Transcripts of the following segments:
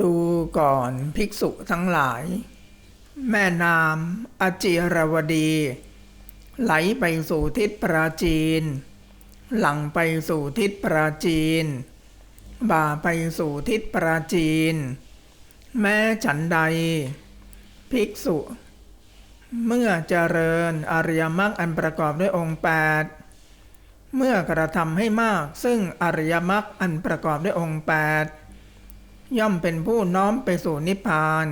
ดูก่อนภิกษุทั้งหลาย แม่น้ำอจิรวดี ไหลไปสู่ทิศปราจีน หลังไปสู่ทิศปราจีน บ่าไปสู่ทิศปราจีน แม้ฉันใด ภิกษุ เมื่อเจริญอริยมรรคอันประกอบด้วยองค์แปดเมื่อกระทำให้มากซึ่งอริยมรรคอันประกอบด้วยองค์แปด ย่อมเป็นผู้น้อมไปสู่นิพพาน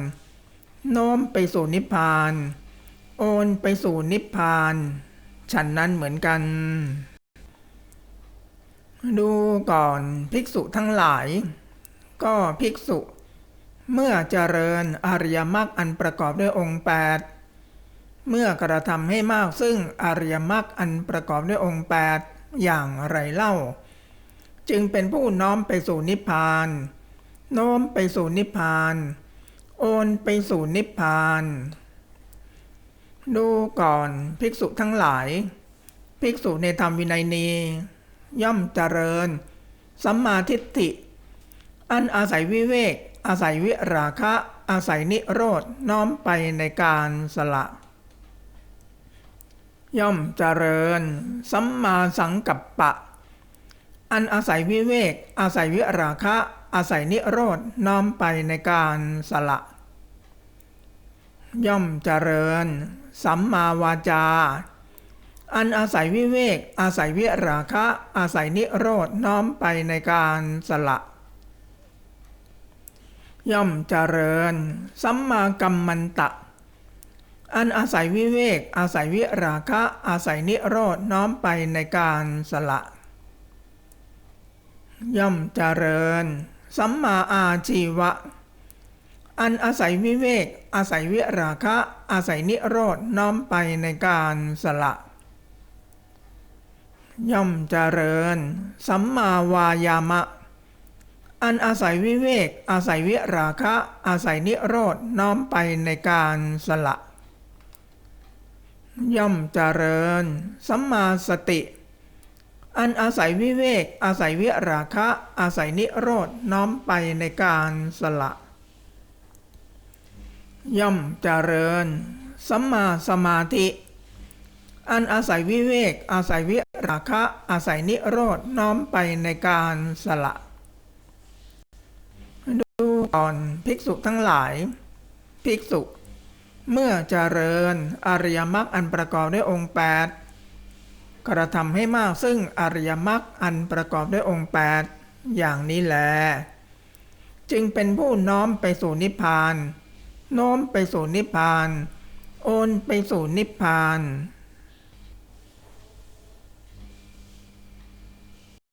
โน้มไปสู่นิพพาน โอนไปสู่นิพพาน ฉันนั้นเหมือนกัน ดูก่อนภิกษุทั้งหลาย ก็ภิกษุ เมื่อเจริญอริยมรรคอันประกอบด้วยองค์แปดเมื่อกระทำให้มากซึ่งอริยมรรคอันประกอบด้วยองค์แปดอย่างไรเล่า จึงเป็นผู้น้อมไปสู่นิพพาน โน้มไปสู่นิพพาน โอนไปสู่นิพพาน ดูก่อนภิกษุทั้งหลาย ภิกษุในธรรมวินัยนี้ ย่อมเจริญ สัมมาทิฏฐิ อันอาศัยวิเวก อาศัยวิราคะ อาศัยนิโรธน้อมไปในการสละ ย่อมเจริญ สัมมาสังกัปปะ อันอาศัยวิเวก อาศัยวิราคะ อาศัยนิโรธน้อมไปในการสละ ย่อมเจริญ สัมมาวาจา อันอาศัยวิเวก อาศัยวิราคะ อาศัยนิโรธน้อมไปในการสละ ย่อมเจริญ สัมมากัมมันตะ อันอาศัยวิเวก อาศัยวิราคะ อาศัยนิโรธน้อมไปในการสละ ย่อมเจริญ สัมมาอาชีวะ อันอาศัยวิเวก อาศัยวิราคะ อาศัยนิโรธน้อมไปในการสละ ย่อมเจริญ สัมมาวายามะ อันอาศัยวิเวก อาศัยวิราคะ อาศัยนิโรธน้อมไปในการสละ ย่อมเจริญ สัมมาสติ อันอาศัยวิเวก อาศัยวิราคะ อาศัยนิโรธน้อมไปในการสละ ย่อมเจริญ สัมมาสมาธิ อันอาศัยวิเวก อาศัยวิราคะ อาศัยนิโรธน้อมไปในการสละ ดูก่อนภิกษุทั้งหลาย ภิกษุ เมื่อเจริญอริยมรรคอันประกอบด้วยองค์แปด กระทำให้มากซึ่งอริยมรรคอันประกอบด้วยองค์แปดอย่างนี้แล จึงเป็นผู้น้อมไปสู่นิพพาน โน้มไปสู่นิพพาน โอนไปสู่นิพพาน